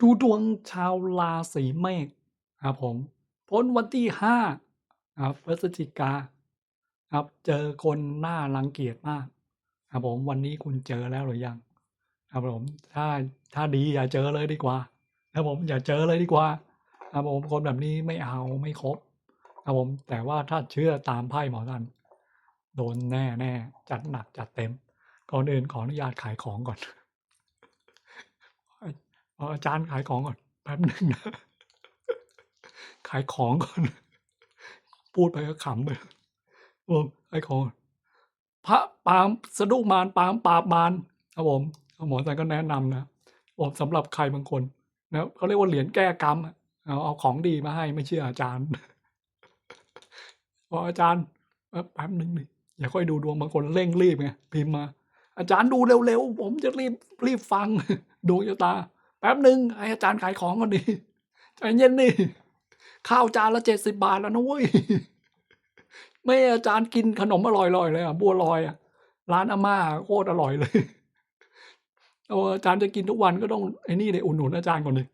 ดูดวงชาวราศีเมษครับผมพ้นวันที่ห้าครับพฤศจิกาครับ เจอคนหน่ารังเกียจมากครับผมวันนี้คุณเจอแล้วหรือยัง ครับผมถ้าถ้าดีอย่าเจอเลยดีกว่าครับผมอย่าเจอเลยดีกว่า ครับผมคนแบบนี้ไม่เอาไม่ครบครับผมแต่ว่าถ้าเชื่อตามไพ่หมอทันโดนแน่แน่จัดหนักจัดเต็มก่อนอื่นขออนุญาตขายของก่อน อาอาจารย์ขายของก่อนแป๊บหนึ่งนะขายของก่อน พูดไปก็ขำเลยโอ้ขายของ พระปางสะดุ้งมารปางปราบมารครับผมหมออาจารย์ก็แนะนำนะผมสำหรับใครบางคนนะเขาเรียกว่าเหรียญแก้กรรมเอาเอาของดีมาให้ไม่เชื่ออาจารย์บออาจารย์แป๊บหนึ่งดิอย่าค่อยดูดวงบางคนเร่งรีบไงพิมพ์มา อาจารย์ดูเร็วๆผมจะรีบรีบฟังดวงชะตา แป๊บหนึ่งให้อาจารย์ขายของก่อนดิใจเย็นนี่ข้าวจานละเจ็ดสิบาทแล้วนะเว้ยไม่อาจารย์กินขนมอร่อยๆเลยอะบัวลอยอะ ร้านอาม่าโคตรอร่อยเลยเอาอาจารย์จะกินทุกวันก็ต้องไอ้นี่เลยอุดหนุนอาจารย์ก่อนเลย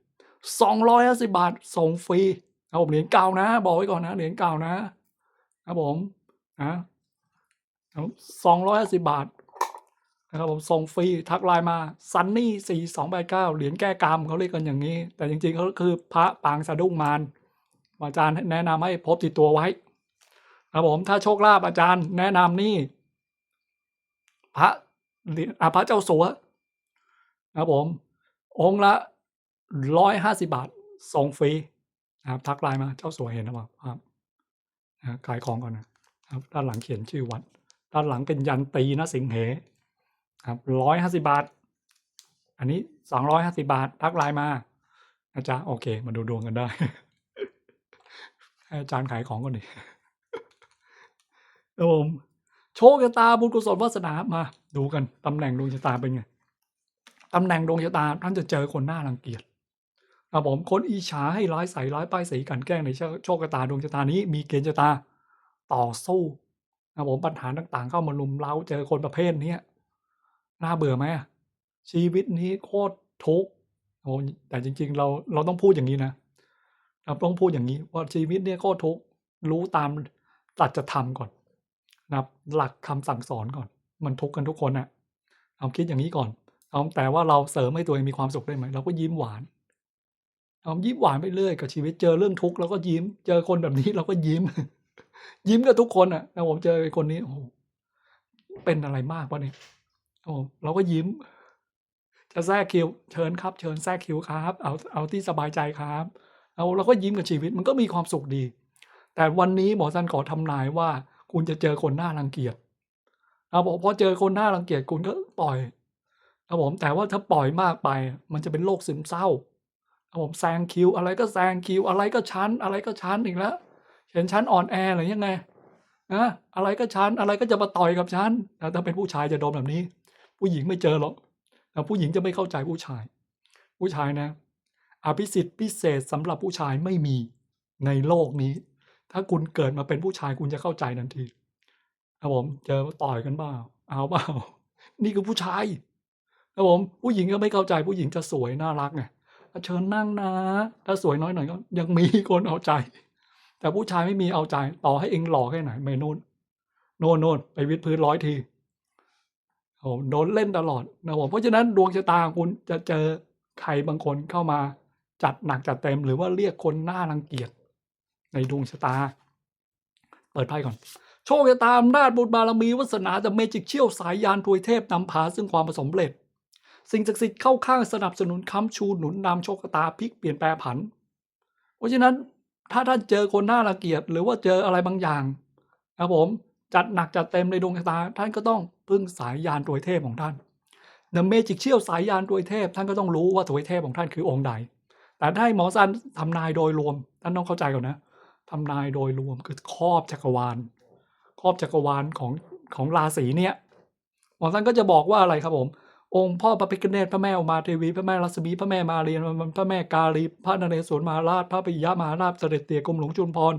สองร้อยห้าสิบาทส่งฟรีครับผมเหรียญเก่านะ บอกไว้ก่อนนะเหรียญเก่านะครับผมนะสองร้อยห้าสิบาท นะครับผมส่งฟรีทักไลน์มาซันนี่สี่สองแปดเก้าเหรียญแก้กรรมเขาเรียกกันอย่างนี้ แต่จริงๆเขาคือพระปางสะดุ้งมารอาจารย์แนะนำให้พบติดตัวไว้ครับผมถ้าโชคลาภอาจารย์แนะนำนี่ พระเหรียญอะพระเจ้าสัวครับผม องค์ละร้อยห้าสิบาทส่งฟรีนะครับทักไลน์มาเจ้าสัวเห็นหรือเปล่าครับขายของก่อนนะครับด้านหลังเขียนชื่อวัดด้านหลังเป็นยันตีนะสิงเห ครับร้อยห้าสิบาท อันนี้สองร้อยห้าสิบาททักไลน์มานะจ๊ะโอเค มาดูดวงกันได้ให้อาจารย์ขายของก่อนดิครับผมโชคชะตาบุญกุศลวาสนามาดูกันตำแหน่งดวงชะตาเป็นไงตำแหน่งดวงชะตาท่านจะเจอคนหน้ารังเกียจครับผมคนอีฉาให้ร้ายใส่ร้ายป้ายสีกันแกล้งในโชคชะตาดวงชะตานี้มีเกณฑ์ชะตาต่อสู้ครับผมปัญหาต่างๆ เข้ามาลุมเล้าเจอคนประเภทเนี้ย น่าเบื่อไหมชีวิตนี้โคตรทุกข์โอ้แต่จริง ๆ เราเราต้องพูดอย่างนี้นะเราต้องพูดอย่างนี้ว่าชีวิตเนี่ยโคตรทุกข์รู้ตามตัดจะทำก่อนนะครับหลักคำสั่งสอนก่อน มันทุกข์กันทุกคนอะเอาคิดอย่างนี้ก่อนเอาแต่ว่าเราเสริมให้ตัวเองมีความสุขได้ไหมเราก็ยิ้มหวานเอายิ้มหวานไปเรื่อยกับชีวิตเจอเรื่องทุกข์เราก็ยิ้ม เจอคนแบบนี้เราก็ยิ้ม ยิ้มกับทุกคนอะนะผมเจอคนนี้โอ้โหเป็นอะไรมากวะเนี่ย โอ้เราก็ยิ้ม จะแทรกคิว เชิญครับ เชิญแทรกคิวครับ เอาเอาที่สบายใจครับเอาเราก็ยิ้มกับชีวิตมันก็มีความสุขดี แต่วันนี้หมอซันขอทำนายว่า คุณจะเจอคนหน้ารังเกียจครับผมพอเจอคนหน้ารังเกียจคุณก็ปล่อยครับผมแต่ว่าถ้าปล่อยมากไป มันจะเป็นโรคซึมเศร้าครับผมแซงคิว อะไรก็แซงคิว อะไรก็ชั้น อะไรก็ชั้นอีกแล้วเห็นชั้นอ่อนแอหรือยังไงนะอะไรก็ชั้นอะไรก็จะมาต่อยกับชั้นถ้าเป็นผู้ชายจะโดนแบบนี้ ผู้หญิงไม่เจอหรอกนะผู้หญิงจะไม่เข้าใจผู้ชาย ผู้ชายนะ อภิสิทธิ์พิเศษสำหรับผู้ชายไม่มีในโลกนี้ ถ้าคุณเกิดมาเป็นผู้ชายคุณจะเข้าใจทันทีครับผมเจอต่อยกันบ้าเอาเปล่านี่คือผู้ชายครับผมผู้หญิงก็ไม่เข้าใจผู้หญิงจะสวยน่ารักไงเชิญนั่งนะ ถ้าสวยน้อยหน่อยก็ยังมีคนเอาใจ แต่ผู้ชายไม่มีเอาใจ ต่อให้เองหล่อแค่ไหนไม่โน่นโน่นโน่นไปวิดพื้นร้อยที โอ้โดนเล่นตลอดนะผมเพราะฉะนั้นดวงชะตาคุณจะเจอใครบางคนเข้ามาจัดหนักจัดเต็มหรือว่าเรียกคนหน้ารังเกียจในดวงชะตา เปิดไพ่ก่อน โชคชะตาอำนาจบุญบารมีวาสนาจะเมจิกเชี่ยวสายยานทวยเทพนำพาซึ่งความประสมเร็จ สิ่งศักดิ์สิทธิ์เข้าข้างสนับสนุนค้ำชูหนุนนำโชคชะตาพลิกเปลี่ยนแปลผัน เพราะฉะนั้นถ้าท่านเจอคนหน้ารังเกียจหรือว่าเจออะไรบางอย่างครับผม จัดหนักจัดเต็มในดวงชะตา ท่านก็ต้องพึ่งสายยานตัวเทพของท่านเดอะเมจิกเชี่ยวสายยานตัวเทพ ท่านก็ต้องรู้ว่าตัวเทพของท่านคือองค์ใด แต่ถ้าให้หมอซันทำนายโดยรวม ท่านต้องเข้าใจก่อนนะทำนายโดยรวมคือครอบจักรวาล ครอบจักรวาลของของราศีเนี่ยหมอซันก็จะบอกว่าอะไรครับผม องค์พ่อพระพิฆเนศพระแม่อุมาเทวีพระแม่รัศมีพระแม่มาเรียนพระแม่กาลีพระนเรศวรมหาราชพระปิยมหาราชเสด็จเตี่ยกรมหลวงจุลพร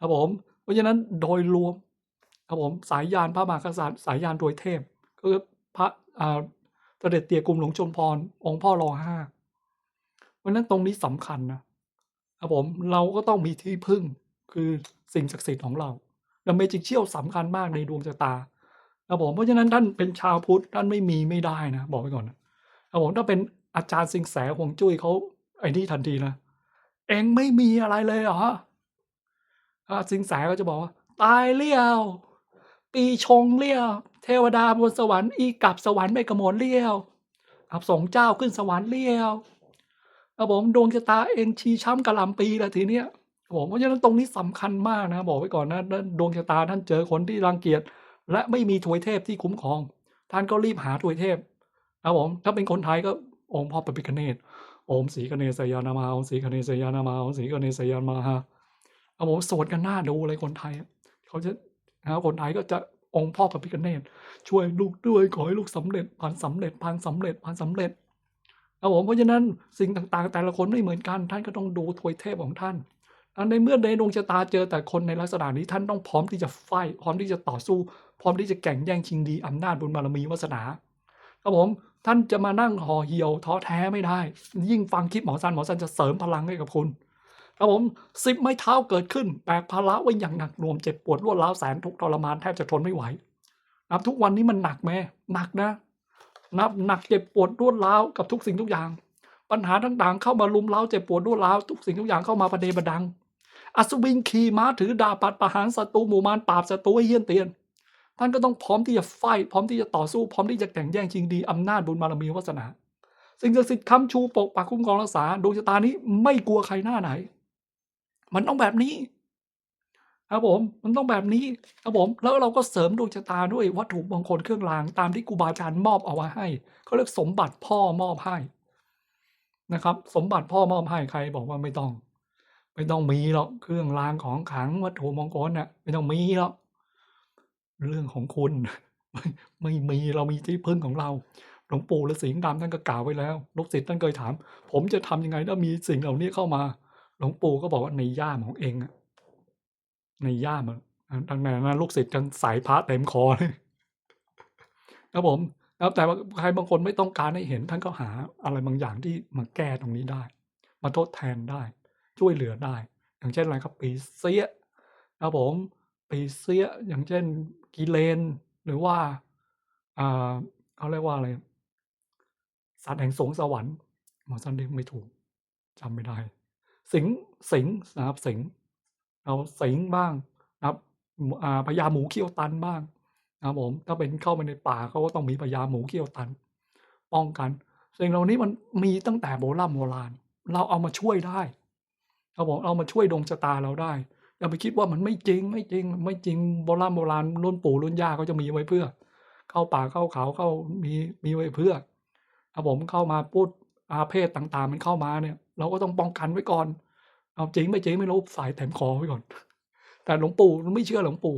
ครับผม เพราะฉะนั้นโดยรวม ครับผมสายยานพระมหากษัตริย์สายยานโดยเทพก็คือพระอ่าเสด็จเตี่ยกรมหลวงจุลพร องค์พ่อรอห้าเพราะฉะนั้นตรงนี้สำคัญนะครับผมเราก็ต้องมีที่พึ่งคือสิ่งศักดิ์สิทธิ์ของเราแล้วเมจิกเชี่ยวสำคัญมากในดวงชะตาครับผมเพราะฉะนั้นท่านเป็นชาวพุทธท่านไม่มีไม่ได้นะ บอกไว้ก่อนนะครับผมถ้าเป็นอาจารย์สิงแสหวงจุ้ยเขาไอ้นี่ทันทีนะเองไม่มีอะไรเลยเหรอสิงแสก็จะบอกว่าตายเลี้ยว ปีชงเลี้ยว เทวดาบนสวรรค์อีกลับสวรรค์ไม่กระโมนเลี้ยวอับสงเจ้าขึ้นสวรรค์เลี้ยวครับผมดวงชะตาเองชีช้ำกระลำปีแล้วทีเนี้ยผมเพราะฉะนั้นตรงนี้สำคัญมากนะ บอกไว้ก่อนนะดวงชะตาท่านเจอคนที่รังเกียจและไม่มีถวยเทพที่คุ้มครอง ท่านก็รีบหาถวยเทพครับผมถ้าเป็นคนไทยก็องค์พ่อปพิคเนตโอมสีกเนสยานามาโอมสีกเนสยานามาโอมสีกเนสยานมาฮะเอาผมสวดกันหน้าดูเลยคนไทย เขาจะ นะคนไทยก็จะองค์พ่อพระพิฆเนศช่วยลูกด้วยขอให้ลูกสำเร็จผ่านสำเร็จผ่านสำเร็จผ่านสำเร็จเอาผมเพราะฉะนั้นสิ่งต่างๆ แต่ละคนไม่เหมือนกันท่านก็ต้องดูถวยเทพของท่านในเมื่อในดวงชะตาเจอแต่คนในลักษณะนี้ท่านต้องพร้อมที่จะไฟพร้อมที่จะต่อสู้ พร้อมที่จะแข่งแย่งชิงดีอำนาจบุญบารมีวาสนาครับผมท่านจะมานั่งห่อเหี่ยวท้อแท้ไม่ได้ ยิ่งฟังคลิปหมอซันหมอซันจะเสริมพลังให้กับคุณ ครับผมสิบไม้เท้าเกิดขึ้นแบกภาระไว้อย่างหนักหน่วงเจ็บปวดรวดร้าวแสนทุกทรมานแทบจะทนไม่ไหวนะครับทุกวันนี้มันหนักไหมหนักนะนับหนักเจ็บปวดรวดร้าวกับทุกสิ่งทุกอย่าง ปัญหาต่างๆ เข้ามาลุมเล้าเจ็บปวดรวดร้าวทุกสิ่งทุกอย่างเข้ามาประเดประดัง อัศวินขี่ม้าถือดาบปัดประหารศัตรูหมู่มารปราบศัตรูให้เฮี้ยนเตียน ท่านก็ต้องพร้อมที่จะไฟพร้อมที่จะต่อสู้พร้อมที่จะแข่งแย่งชิงดีอำนาจบุญบารมีวาสนาสิ่งศักดิ์สิทธิ์ค้ำชูปกปักคุ้มครองรักษาดวงชะตานี้ไม่กลัวใครหน้าไหน มันต้องแบบนี้ ครับผม มันต้องแบบนี้ ครับผม แล้วเราก็เสริมดวงชะตาด้วยวัตถุมงคลเครื่องรางตามที่ครูบาอาจารย์มอบเอาไว้ให้เขาเรียกสมบัติพ่อมอบให้นะครับ สมบัติพ่อมอบให้ใครบอกว่าไม่ต้อง ไม่ต้องมีหรอกเครื่องรางของขังวัตถุมงคลน่ะไม่ต้องมีหรอกเรื่องของคุณไม่ไม่มีเรามีที่พึ่งของเราหลวงปู่ฤาษีดำท่านก็กล่าวไว้แล้วลูกศิษย์ท่านเคยถาม ผมจะทำยังไงถ้ามีสิ่งเหล่านี้เข้ามา หลวงปู่ก็บอกว่าในย่ามของเองอะในย่ามอะดังนั้นลูกศิษย์กันสายพระเต็มคอเลยครับผมแล้วแต่ว่าใครบางคนไม่ต้องการให้เห็นท่านก็หาอะไรบางอย่างที่มาแก้ตรงนี้ได้ มาทดแทนได้ ช่วยเหลือได้ อย่างเช่นอะไรครับปีเสียครับผมปีเสียอย่างเช่นกิเลน หรือว่าอ่าเขาเรียกว่าอะไรสัตว์แห่งสงสวรรค์หมอสันเรียกไม่ถูกจำไม่ได้ สิงสิงนะครับสิงเอาสิงบ้างนะครับอ่าพญาหมูเขี้ยวตันบ้างนะครับผมถ้าเป็นเข้าไปในป่าเขาก็ต้องมีพญาหมูเขี้ยวตัน ป้องกันสิ่งเหล่านี้มันมีตั้งแต่โบราณโบราณ เราเอามาช่วยได้ครับผมเอามาช่วยดวงชะตาเราได้อย่าไปคิดว่ามันไม่จริงไม่จริงไม่จริงโบราณโบราณรุ่นปู่รุ่นย่าเขาจะมีไว้เพื่อ เข้าป่าเข้าเขาเข้ามีมีไว้เพื่อครับผมเข้ามาพูดอาเพศต่างๆ มันเข้ามาเนี่ย เราก็ต้องป้องกันไว้ก่อน เอาจริงไม่จริงไม่รู้สายแถมคอไว้ก่อน แต่หลวงปู่ไม่เชื่อหลวงปู่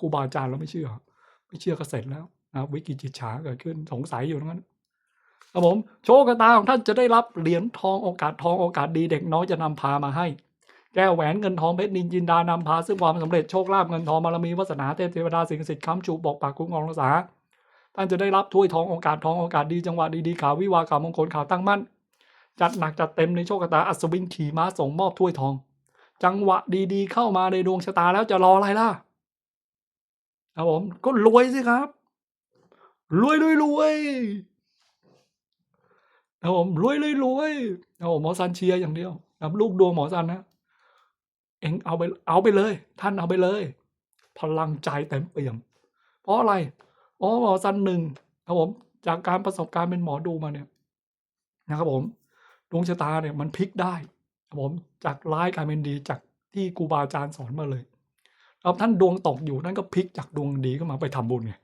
ครูบาอาจารย์เราไม่เชื่อ ไม่เชื่อก็เสร็จแล้วนะวิกิจิตฉาเกิดขึ้นสงสัยอยู่นั้นครับผมโชคชะตาของท่านจะได้รับเหรียญทองโอกาสทองโอกาสดีเด็กน้อยจะนำพามาให้ แก้วแหวนเงินทองเพชรนินจินดานำพาซึ่งความสำเร็จโชคลาภเงินทองบารมีวาสนาเทพเทวดาสิ่งศักดิ์สิทธิ์ค้ำชูปกปักคุ้มครองรักษาท่านจะได้รับถ้วยทองโอกาสทองโอกาสดีจังหวะดีๆข่าววิวาข่าวมงคลข่าวตั้งมั่น จัดหนักจัดเต็มในโชคชะตาอัศวินขี่ม้าส่งมอบถ้วยทอง จังหวะดีๆ เข้ามาในดวงชะตาแล้วจะรออะไรล่ะครับผมก็รวยสิครับ รวยรวยรวยครับผมรวยรวยรวยครับผมหมอซันเชียร์อย่างเดียวครับลูกดวงหมอซันนะเอ็งเอาไปเอาไปเลย ท่านเอาไปเลย พลังใจเต็มเปี่ยม เพราะอะไรอ๋อหมอซันหนึ่งครับผมจากการประสบการณ์เป็นหมอดูมาเนี่ยนะครับผม ดวงชะตาเนี่ยมันพลิกได้ครับผมจากร้ายกลายเป็นดีจากที่ครูบาอาจารย์สอนมาเลยครับท่านดวงตกอยู่ท่านก็พลิกจากดวงดีขึ้นมาไปทำบุญไง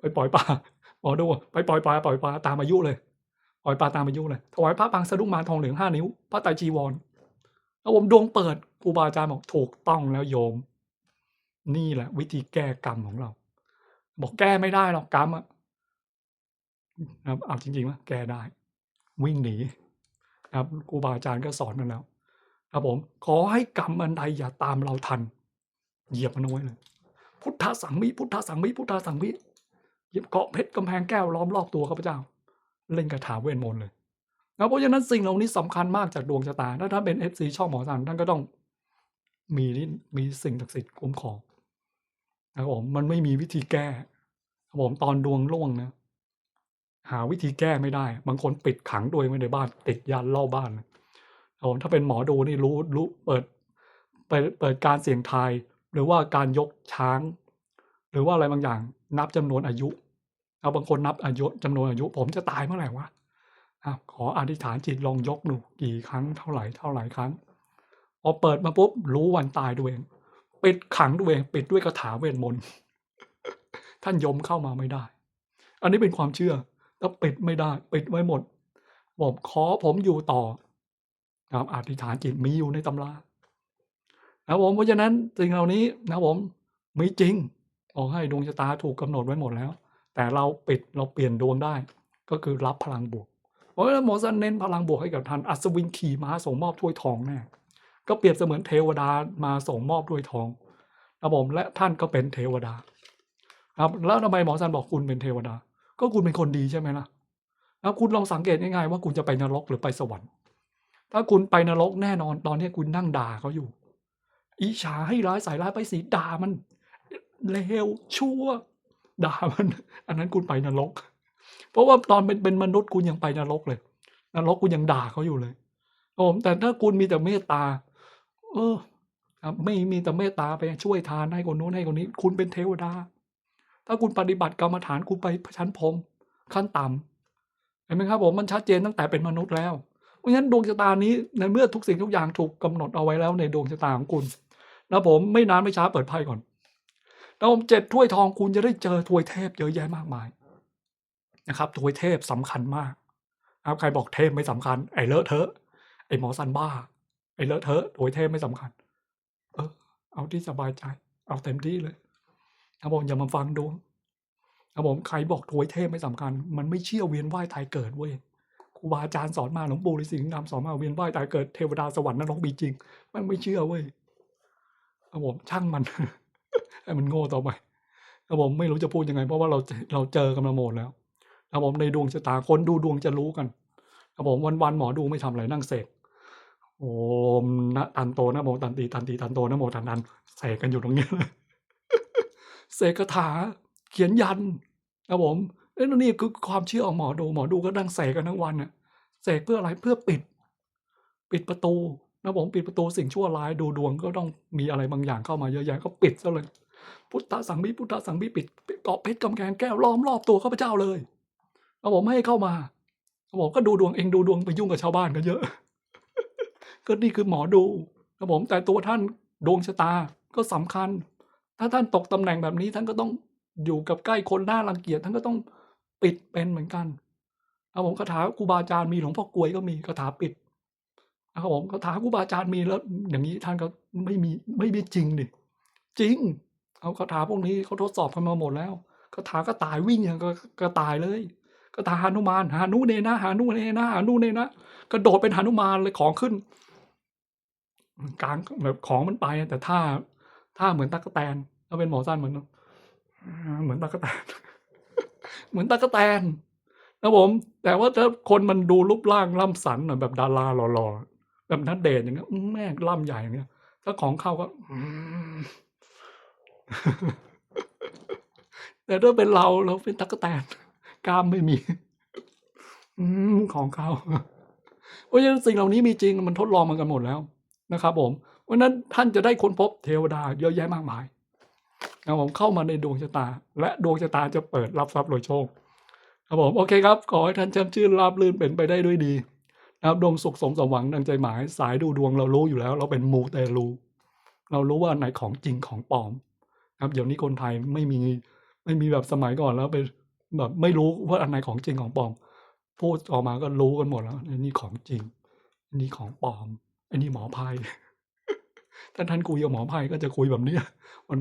ไปปล่อยปลาหมอดูไปปล่อยปลาปล่อยปลาตามอายุเลย ปล่อยปลาตามอายุเลยถวายพระปางสะดุ้งมารทองเหลืองห้านิ้วพระไตรจีวรแล้วผมดวงเปิดครูบาอาจารย์บอกถูกต้องแล้วโยม นี่แหละ วิธีแก้กรรมของเรา บอกแก้ไม่ได้หรอกกรรมอะครับเอาจริงๆว่าแก้ได้ วิ่งหนี นะครับครูบาอาจารย์ก็สอนมาแล้วครับผมขอให้กรรมอันใดอย่าตามเราทัน เหยียบมันเอาไว้เลยพุทธสังมิพุทธสังมิพุทธสังมิเหยียบเกาะเพชรกำแพงแก้วล้อมรอบตัวข้าพเจ้า เล่นคาถาเวทมนต์เลยนะเพราะฉะนั้นสิ่งเหล่านี้สำคัญมากจากดวงชะตาถ้าท่านเป็นเอฟซีช่องหมอสันท่านก็ต้องมีนี่มีสิ่งศักดิ์สิทธิ์คุ้มครองนะครับผมมันไม่มีวิธีแก้ครับผมตอนดวงร่วงนะ หาวิธีแก้ไม่ได้ บางคนปิดขังตัวเองไว้ในบ้าน ติดยันเล่าบ้านนะครับผมถ้าเป็นหมอดูนี่รู้รู้เปิดเปิดเปิดการเสี่ยงทาย หรือว่าการยกช้าง หรือว่าอะไรบางอย่าง นับจำนวนอายุ เอาบางคนนับอายุจำนวนอายุ ผมจะตายเมื่อไหร่วะขออธิษฐานจิตลองยกดูกี่ครั้งเท่าไหร่เท่าไหร่ครั้งพอเปิดมาปุ๊บรู้วันตายตัวเองปิดขังตัวเองปิดด้วยคาถาเวทมนต์ท่านยมเข้ามาไม่ได้ อันนี้เป็นความเชื่อ แล้วปิดไม่ได้ ปิดไว้หมดบอกขอผมอยู่ต่อนะครับอธิษฐานจิตมีอยู่ในตำรานะผมเพราะฉะนั้นสิ่งเหล่านี้นะผมมีจริงบอกให้ดวงชะตาถูกกำหนดไว้หมดแล้ว แต่เราปิดเราเปลี่ยนดวงได้ ก็คือรับพลังบวกเพราะฉะนั้นหมอสันเน้นพลังบวกให้กับท่านอัศวินขี่ม้าส่งมอบถ้วยทองแน่ก็เปรียบเสมือนเทวดามาส่งมอบถ้วยทองนะผมและท่านก็เป็นเทวดา ครับแล้วทำไมหมอสันบอกคุณเป็นเทวดา ก็คุณเป็นคนดีใช่ไหมล่ะแล้วคุณลองสังเกตง่ายๆว่าคุณจะไปนรกหรือไปสวรรค์ ถ้าคุณไปนรกแน่นอนตอนนี้คุณนั่งด่าเขาอยู่ อิจฉาให้ร้ายใส่ร้ายไปสีด่ามันเลวชั่ว ด่ามัน อันนั้นคุณไปนรก เพราะว่าตอนเป็นเป็นมนุษย์คุณยังไปนรกเลย นรกคุณยังด่าเขาอยู่เลยผมแต่ถ้าคุณมีแต่เมตตา เออ ไม่มีแต่เมตตาไปช่วยทานให้คนโน้นให้คนนี้ คุณเป็นเทวดา ถ้าคุณปฏิบัติกรรมฐานคุณไปชั้นพรมขั้นต่ำเห็นไหมครับผมมันชัดเจนตั้งแต่เป็นมนุษย์แล้ว เพราะฉะนั้นดวงชะตานี้ในเมื่อทุกสิ่งทุกอย่างถูกกำหนดเอาไว้แล้วในดวงชะตาของคุณแล้วผมไม่นานไม่ช้าเปิดไพ่ก่อนแล้วผมเจ็ดถ้วยทองคุณจะได้เจอถ้วยเทพเยอะแยะมากมายนะครับถ้วยเทพสำคัญมากนะครับใครบอกเทพไม่สำคัญไอ้เลอะเทอะไอ้หมอสันบ้า ไอ้เลอะเทอะถ้วยเทพไม่สำคัญ เออเอาที่สบายใจ เอาเต็มที่เลย ครับผมอย่ามาฟังดวงครับผมใครบอกถวยเทพไม่สำคัญ มันไม่เชื่อเวียนว่ายตายเกิดเว้ยครูบาอาจารย์สอนมาหลวงปู่ฤาษีลิงดำสอนมาเวียนว่ายตายเกิดเทวดาสวรรค์นรกมีจริง มันไม่เชื่อเว้ยครับผมช่างมันให้มันโง่ต่อไปครับผมไม่รู้จะพูดยังไง เพราะว่าเราเราเจอกันมาหมดแล้วครับผมในดวงชะตาคนดูดวงจะรู้กันครับผมวันๆหมอดูไม่ทำอะไรนั่งเสกโอมนะตันโตนะโมตันตีตันตีตันโตนะโมตันนันเสกกันอยู่ตรงนี้เลย เสกคาถา เขียนยันครับผมเอ้ยนี่คือความเชื่อของหมอดูหมอดูก็นั่งเสกกันทั้งวันน่ะเสกเพื่ออะไรเพื่อปิด ปิดประตูนะผมปิดประตูสิ่งชั่วร้ายดูดวงก็ต้องมีอะไรบางอย่างเข้ามาเยอะแยะก็ปิดซะเลยพุทธสังบิพุทธสังบิปิดปิดเกาะเพชรกำแพงแก้วล้อมรอบตัวข้าพเจ้าเลยครับผมไม่ให้เข้ามาครับผมก็ดูดวงเองดูดวงไปยุ่งกับชาวบ้านกันเยอะ ก็นี่คือหมอดูครับผมแต่ตัวท่านดวงชะตาก็สำคัญ ถ้าท่านตกตำแหน่งแบบนี้ท่านก็ต้องอยู่กับใกล้คนหน้ารังเกียจท่านก็ต้องปิดเป็นเหมือนกันครับผมคาถาครูบาอาจารย์มีหลวงพ่อกลวยก็มีคาถาปิดนะครับผมคาถาครูบาอาจารย์มีแล้วอย่างนี้ท่านก็ไม่มีไม่มีจริงดิจริง เอาคาถาพวกนี้เขาทดสอบกันมาหมดแล้วคาถากระต่ายวิ่งอย่างก็กตายเลยคาถาหานุมานหานุเนนะหานุเนนะหานุเนนะกระโดดเป็นหานุมานเลยของขึ้นกลางแบบของมันไปแต่ท่า ท่าเหมือนตั๊กแตนแล้วเป็นหมอสั้นเหมือนเหมือนตั๊กแตนเหมือนตั๊กแตนนะผม แต่ว่าถ้าคนมันดูรูปร่างล่ำสันหน่อยแบบดาราหล่อๆแบบนัดเดทอย่างเงี้ยแม่ล่ำใหญ่อย่างเงี้ยถ้าของเข้าก็แต่ถ้าเป็นเราเราเป็นตั๊กแตนกล้ามไม่มี อืของเขาเพราะฉะนั้นสิ่งเหล่านี้มีจริงมันทดลองมันกันหมดแล้วนะครับผม เพราะฉะนั้นท่านจะได้ค้นพบเทวดาเยอะแยะมากมายนะครับผมเข้ามาในดวงชะตา และดวงชะตาจะเปิดรับทรัพย์โดยโชคครับผมโอเคครับ ขอให้ท่านแช่มชื่นราบรื่นเป็นไปได้ด้วยดีนะครับดวงสุขสมสมหวังดังใจหมาย สายดูดวงเรารู้อยู่แล้ว เราเป็นมูเตลูเรารู้ว่าอันไหนของจริงของปลอม ครับเดี๋ยวนี้คนไทยไม่มีไม่มีแบบสมัยก่อนแล้วไปแบบไม่รู้ว่าอันไหนของจริงของปลอม พูดออกมาก็รู้กันหมดแล้วอันนี้ของจริงอันนี้ของปลอมอันนี้หมอไพ่ ถ้าท่านคุยกับหมอไพ่ก็จะคุยแบบเนี้ย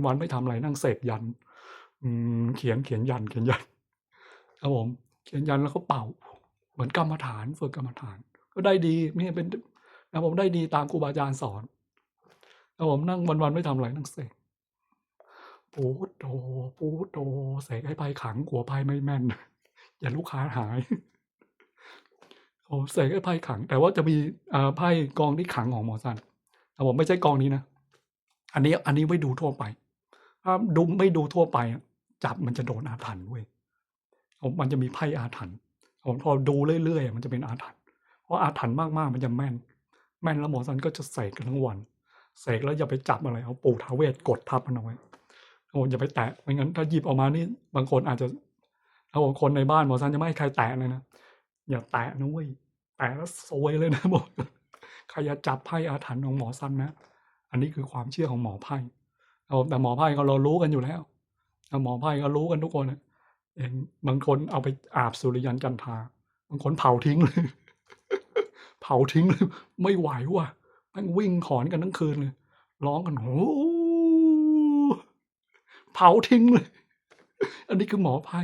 วันๆไม่ทำอะไรนั่งเสกยัน อืมเขียนเขียนยันเขียนยันครับผมเขียนยันแล้วก็เป่า เหมือนกรรมฐานฝึกกรรมฐาน ก็ได้ดีไม่ใช่เป็นนะผมได้ดีตามครูบาอาจารย์สอนแล้วผมนั่งวันๆไม่ทำอะไรนั่งเสกปูดโตปูดโตเสกให้ไพ่ขังหัวไพ่ไม่แม่น อย่าลูกค้าหายโอ้เสกให้ไพ่ขัง แต่ว่าจะมีอ่าไพ่กองที่ขังของหมอซัน แต่ผมไม่ใช่กองนี้นะ อันนี้อันนี้ไว้ดูทั่วไปถ้าดูไม่ดูทั่วไป จับมันจะโดนอาถรรพ์เว้ยมันจะมีไพ่อาถรรพ์ผมพอดูเรื่อยๆมันจะเป็นอาถรรพ์เพราะอาถรรพ์มากๆมันจะแม่น แม่นแล้วหมอซันก็จะเสกกันทั้งวันเสกแล้วอย่าไปจับอะไรเอาปู่ท้าเวสกดทับมันเอาไว้โอ้อย่าไปแตะไม่งั้นถ้าหยิบออกมานี่บางคนอาจจะถ้าบอกคนในบ้านหมอซันจะไม่ให้ใครแตะเลยนะอย่าแตะนะเว้ยแตะแล้วซวยเลยนะบอก ใครอย่าจับไพ่อาถรรพ์ของหมอซันนะ อันนี้คือความเชื่อของหมอไพ่เอาแต่หมอไพ่ก็เรารู้กันอยู่แล้วหมอไพ่ก็รู้กันทุกคนนะเองบางคนเอาไปอาบสุริยันจันทราบางคนเผาทิ้งเลยเผาทิ้งเลยไม่ไหวว่ะมันวิ่งขอนกันทั้งคืนเลยร้องกันโอ้เผาทิ้งเลย อันนี้คือหมอไพ่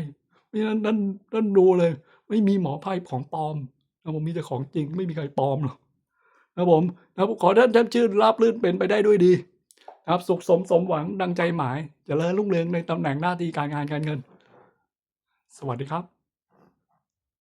เพราะฉะนั้นนั่นนั่นดูเลย ไม่มีหมอไพ่ของปลอมนะผมมีแต่ของจริงไม่มีใครปลอมหรอก นะผมนะขอท่านท่านชื่นราบรื่นเป็นไปได้ด้วยดีนะครับสุขสมสมหวังดังใจหมายจเจริญรุ่งเรืองในตำแหน่งหน้าที่การงานการเงิน สวัสดีครับ